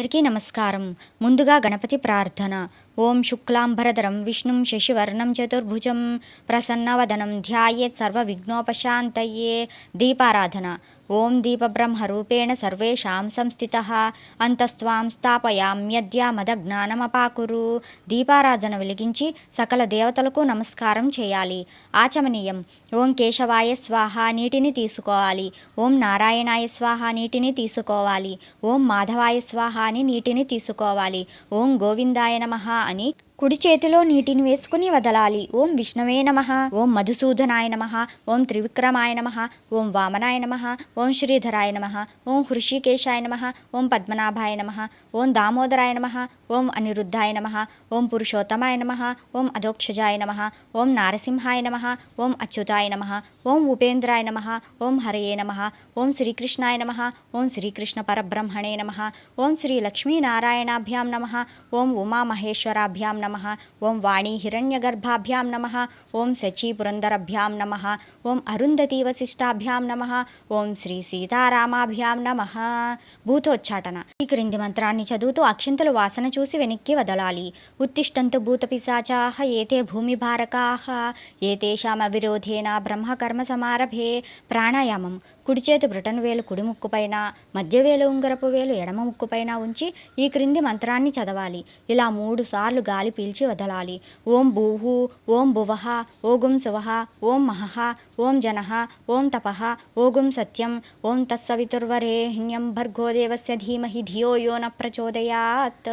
అందరికీ నమస్కారం. ముందుగా గణపతి ప్రార్థన. ఓం శుక్లాంబరధరం విష్ణుం శశివర్ణం చతుర్భుజం ప్రసన్నవదనం ధ్యాయేత్ సర్వ విఘ్నోపశాంతయే దీపారాధన. ఓం దీపబ్రహ్మరూపేణ సర్వేషాం సంస్థిత అంతస్త్వాం స్థాపయామ్యద్య మదజ్ఞానమపాకురు దీపారాధన వెలిగించి సకల దేవతలకు నమస్కారం చేయాలి. ఆచమనీయం. ఓం కేశవాయ స్వాహ నీటిని తీసుకోవాలి. ఓం నారాయణాయ స్వాహ నీటిని తీసుకోవాలి. ఓం మాధవాయ స్వాహ అని నీటిని తీసుకోవాలి. ఓం గోవిందాయ నమః అని కుడి చేతిలో నీటిని వేసుకుని వదలాలి ఓం విష్ణవే నమ ఓం మధుసూదనాయ నమ ఓం త్రివిక్రమాయ నమ ఓం వామనాయ నమ ఓం శ్రీధరాయ నమ ఓం హృషికేశాయ నమ ఓం పద్మనాభాయ నమ ఓం దామోదరాయ నమ ఓం అనిరుద్ధాయ నమ ఓం పురుషోత్తమాయ నమ ఓం అధోక్షజాయ నమ ఓం నారసింహాయ నమ ఓం అచ్యుతాయ నమ ఓం ఉపేంద్రాయ నమ ఓం హరయే నమ ఓం శ్రీకృష్ణాయ నమ ఓం శ్రీకృష్ణ పరబ్రహ్మణే నమ ఓం శ్రీ లక్ష్మీనారాయణాభ్యాం నమ ఓం ఉమామహేశ్వరాభ్యాం నమ ఓం వాణీ హిరణ్యగర్భాభ్యాం నమ. ఓం శచీపురందరభ్యాం నమ. ఓం అరుంధతీవశిష్టాభ్యాం నమ. ఓం శ్రీ సీతారామాభ్యాం నమ. భూతోచ్చాటన ఈ క్రింది మంత్రాన్ని చదువుతూ అక్షింతలు వాసన చూసి వెనక్కి వదలాలి. ఉత్తిష్టంతు భూతపిశాచాహ ఏతే భూమిభారకాహ ఏతేషామవిరోధేన బ్రహ్మకర్మ సమారభే. ప్రాణాయామం. కుడిచేతి బ్రిటన్ వేలు కుడి ముక్కుపైన మధ్యవేలు ఉంగరపు వేలు ఎడమ ముక్కుపైన ఉంచి ఈ క్రింది మంత్రాన్ని చదవాలి. ఇలా మూడు సార్లు గాలి పీల్చి వదలాలి. ఓం భూహు ఓం భువహ ఓగుం శువః ఓం మహః ఓం జనః ఓం తపః ఓగుం సత్యం ఓం తత్సవితుర్వరేణ్యం భర్గో దేవస్య ధీమహి ధియో యో న ప్రచోదయాత్.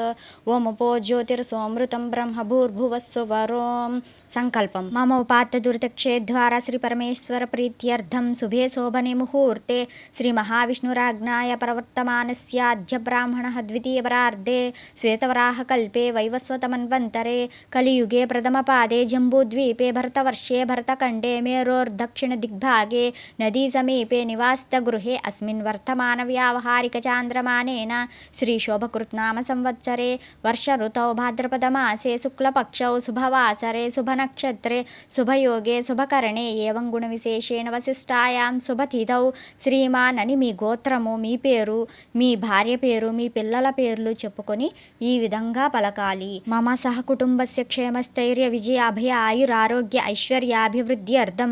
ఓం ఉపో జ్యోతిర్సోమృతం బ్రహ్మ భూర్భువస్సువరోం సంకల్పం. మమ ఉపాత్త దురితక్షేద్వారా శ్రీ పరమేశ్వర ప్రీత్యర్థం శుభే శోభనే ముహూర్తే. శ్రీ మహావిష్ణురాజ్ఞాయ ప్రవర్తమానస్యాద్య బ్రాహ్మణः ద్వితీయవరార్ధే శ్వేతవరాహకల్పే వైవస్వతమన్వంత. ఉత్తరే కలియుగే ప్రథమ పాదే జంబూద్వీపే భరతవర్షే భరతఖండే మేరోర్దక్షిణ దిగ్భాగే నదీ సమీపే నివాసిత గృహే అస్మిన్ వర్తమాన వ్యావహారిక చాంద్రమానేన శ్రీశోభకృత్ సంవత్సరే వర్ష ఋతౌ భాద్రపద మాసే శుక్లపక్ష శుభవాసరే శుభనక్షత్రే శుభయోగే శుభకరణే ఏం గుణ విశేషేణ వశిష్టాయాం శుభతిథౌ శ్రీమాన్ అని మీ గోత్రము మీ పేరు మీ భార్య పేరు మీ పిల్లల పేర్లు చెప్పుకొని ఈ విధంగా పలకాలి. మమ సహ कुटुम्बस्य क्षेमस्थैर्यविजय अभय आयुरारोग्य ऐश्वर्याभिवृद्ध्यर्थं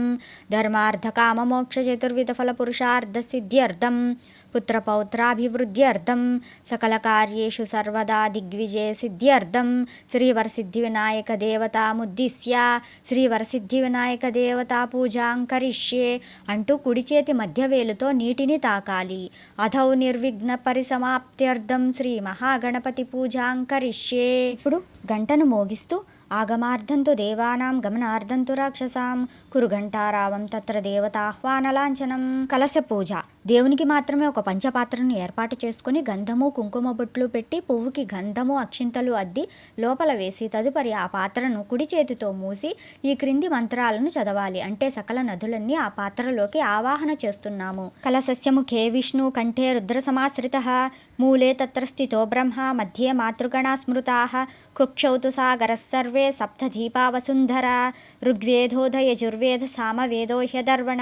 धर्मार्थकाममोक्षचतुर्विधफलपुरुषार्थसिद्ध्यर्थं ధర్మార్థ కామ పుత్రపౌత్రాభివృద్ధ్యర్థం సకల కార్యేషు సర్వదా దిగ్విజయ సిద్ధ్యర్థం శ్రీవరసిద్ధి వినాయక దేవతాముద్దిశ్య శ్రీవరసిద్ధి వినాయక దేవతా పూజాం కరిష్యే అంటూ కుడిచేతి మధ్యవేలుతో నీటిని తాకాలి అధౌ నిర్విఘ్న పరిసమాప్త్యర్థం శ్రీ మహాగణపతి పూజాం కరిష్యే ఇప్పుడు గంటను మోగిస్తూ ఆగమార్థంతు దేవానాం గమనార్థంతు రాక్షసాం కురుఘంటారావం తత్ర దేవతాహ్వానలాంఛనం. కలశ పూజ. దేవునికి మాత్రమే ఒక పంచపాత్రను ఏర్పాటు చేసుకుని గంధము కుంకుమ బొట్లు పెట్టి పువ్వుకి గంధము అక్షింతలు అద్ది లోపల వేసి తదుపరి ఆ పాత్రను కుడి చేతితో మూసి ఈ క్రింది మంత్రాలను చదవాలి. అంటే సకల నదులన్నీ ఆ పాత్రలోకి ఆవాహన చేస్తున్నాము. కలశస్య కే విష్ణు కంఠే రుద్ర సమాశ్రిత మూలే తత్ర స్థితో బ్రహ్మ మధ్యే మాతృగణా స్మృతా కుక్షౌతు సాగరస్సర్వ సర్వే సప్తదీపా వసుంధరా ఋగ్వేదోదయజుర్వేద సామవేదో హ్యదర్వణ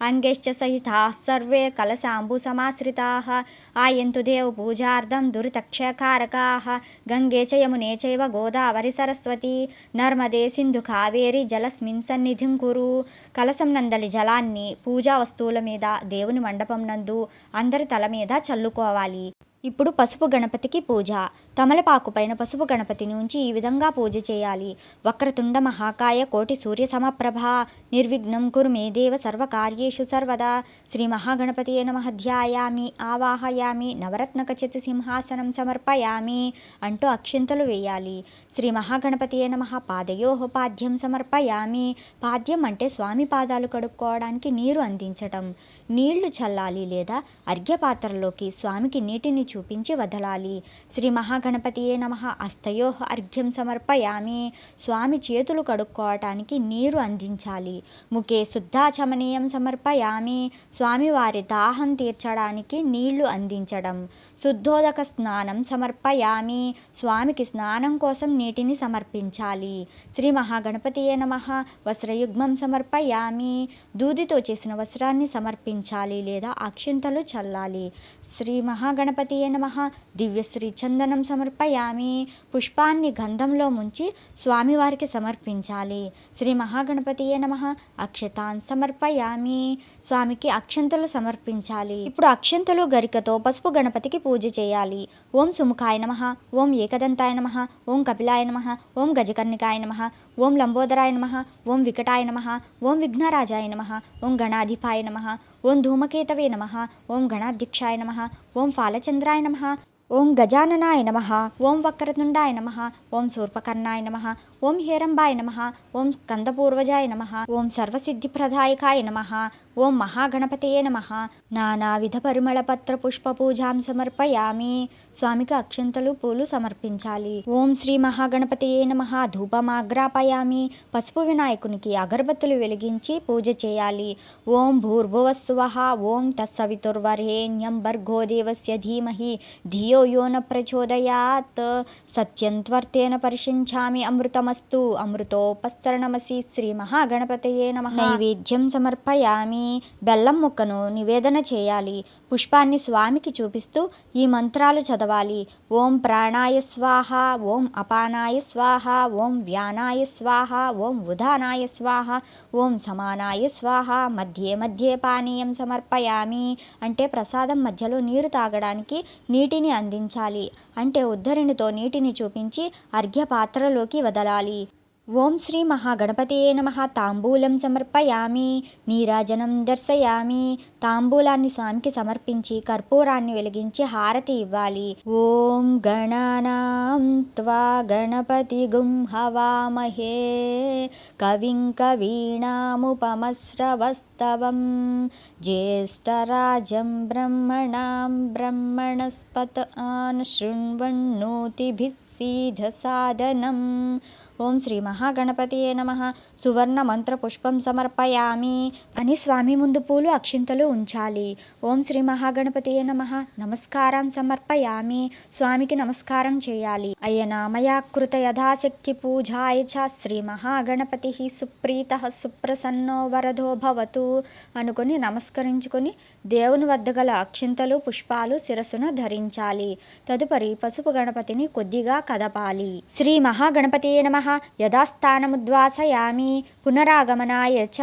అంగైశ్చ సహితాः సర్వే కలసాంబుసమాశ్రితాः ఆయంతు దేవపూజార్థం దురితక్షకారకా గంగే చ యమునే చైవ గోదావరి సరస్వతి నర్మదే సింధు కావేరి జలస్మిన్ సన్నిధిం కురు కలసం నందలి జలాన్ని పూజా వస్తువుల మీద దేవుని మండపం నందు అందరి తల మీద చల్లుకోవాలి ఇప్పుడు పసుపు గణపతికి పూజ. తమలపాకు పైన పసుపు గణపతిని ఉంచి ఈ విధంగా పూజ చేయాలి. వక్రతుండ మహాకాయ కోటి సూర్య సమప్రభ నిర్విఘ్నం కురు మే దేవ సర్వకార్యేషు సర్వదా. శ్రీ మహాగణపతి నమ ధ్యాయామి ఆవాహయామి నవరత్న ఖచ్చిత సింహాసనం సమర్పయామి అంటూ అక్షింతలు వేయాలి. శ్రీ మహాగణపతి నమ పాదయో పాద్యం సమర్పయామి. పాద్యం అంటే స్వామి పాదాలు కడుక్కోవడానికి నీరు అందించటం. నీళ్ళు చల్లాలి లేదా అర్ఘ్యపాత్రలోకి స్వామికి నీటిని చూపించి వదలాలి. శ్రీ మహాగణపతియే నమ. అస్తయో. అర్ఘ్యం సమర్పయామి. స్వామి చేతులు కడుక్కోవటానికి నీరు అందించాలి. ముఖే శుద్ధాచమనీయం సమర్పయామి. స్వామి వారి దాహం తీర్చడానికి నీళ్ళు అందించడం. శుద్ధోదక స్నానం సమర్పయామి. స్వామికి స్నానం కోసం నీటిని సమర్పించాలి. శ్రీ మహాగణపతియే నమ. వస్త్రయుగ్మం సమర్పయామి. దూదితో చేసిన వస్త్రాన్ని సమర్పించాలి లేదా అక్షింతలు చల్లాలి. శ్రీ మహాగణపతి మహాగణపతయే నమ. దివ్యశ్రీ చందనం సమర్పయామి. పుష్పాన్ని గంధంలో ముంచి స్వామివారికి సమర్పించాలి. శ్రీ మహాగణపతియే నమ. అక్షతాన్ సమర్పయామి. స్వామికి అక్షంతలు సమర్పించాలి. ఇప్పుడు అక్షంతలు గరికతో పసుపు గణపతికి పూజ చేయాలి. ఓం సుముఖాయ నమ. ఓం ఏకదంతాయ నమ. ఓం కపిలాయ నమ. ఓం గజకర్ణికాయ నమ. ఓం లంబోదరాయ నమ. ఓం వికటాయ నమ. ఓం విఘ్నరాజాయ నమ. ఓం గణాధిపాయ నమ. ఓం ధూమకేతవే నమ ఓం గణాధ్యక్షాయ నమ ఓం ఫాలచంద్రాయ నమ ఓం గజాననాయ నమ ఓం వక్రతుండాయ నమ ఓం శూర్పకర్ణాయ నమ ఓం హేరంబాయ నమ ఓం స్కందపూర్వజాయ నమ ఓం సర్వసిద్ధిప్రదాయకాయ నమ ఓం మహాగణపతయే నమ. నానావిధ పరిమళపత్ర పుష్ప పూజాం సమర్పయామి. స్వామికి అక్షంతలు పూలు సమర్పించాలి. ఓం శ్రీ మహాగణపతయే నమ ధూపమాగ్రాపయామి. పసుపు వినాయకునికి అగరబత్తులు వెలిగించి పూజ చేయాలి. ఓం భూర్భువస్సువః ఓం తత్సవితుర్వరేణ్యం భర్గో దేవస్య ధీమహి. ధియో యో న ప్రచోదయాత్. సత్యంత్వర్తేన పరిశించామి నమస్తు అమృతోపస్తరణమసి శ్రీ మహాగణపతయే నమ నైవేద్యం సమర్పయామి బెల్లం ముక్కను నివేదన చేయాలి। పుష్పాన్ని స్వామికి చూపిస్తూ ఈ మంత్రాలు చదవాలి। ఓం ప్రాణాయ స్వాహ ఓం అపానాయ స్వాహ ఓం వ్యానాయ స్వాహ ఓం ఉదానాయ స్వాహ ఓం సమానాయ స్వాహ మధ్యే మధ్యే పానీయం సమర్పయామి అంటే ప్రసాదం మధ్యలో నీరు తాగడానికి నీటిని అందించాలి అంటే ఉద్ధరిణితో నీటిని చూపించి అర్ఘ్య పాత్రలోకి వదలాలి. ఓం శ్రీ మహాగణపతే నమ. తాంబూలం సమర్పయామి. నీరాజనం దర్శయామి. తాంబూలాన్ని స్వామికి సమర్పించి కర్పూరాన్ని వెలిగించి హారతి ఇవ్వాలి ఓం గణానాం త్వా గణపతి గుం హవామహే కవిం కవీనాముపమశ్రవస్తవం జ్యేష్ఠరాజం బ్రహ్మణాం బ్రహ్మణస్పత ఆన్ శృణ్వన్నోతిభిः सीधसादनम् ఓం శ్రీ మహాగణపతియే నమ సువర్ణ మంత్ర పుష్పం సమర్పయామి అని స్వామి ముందు పూలు అక్షింతలు ఉంచాలి. ఓం శ్రీ మహాగణపతియే నమ. నమస్కారం సమర్పయామి. స్వామికి నమస్కారం చేయాలి. అయ్యనామయా కృత యథాశక్తి పూజాయ చ శ్రీ మహాగణపతి సుప్రీత సుప్రసన్నో వరదో భవతు అనుకుని నమస్కరించుకుని దేవుని వద్ద గల అక్షింతలు పుష్పాలు శిరస్సున ధరించాలి. తదుపరి పసుపు గణపతిని కొద్దిగా కదపాలి. శ్రీ మహాగణపతియే నమ. యథాస్థానముద్వాసయామి. పునరాగమనాయ చ.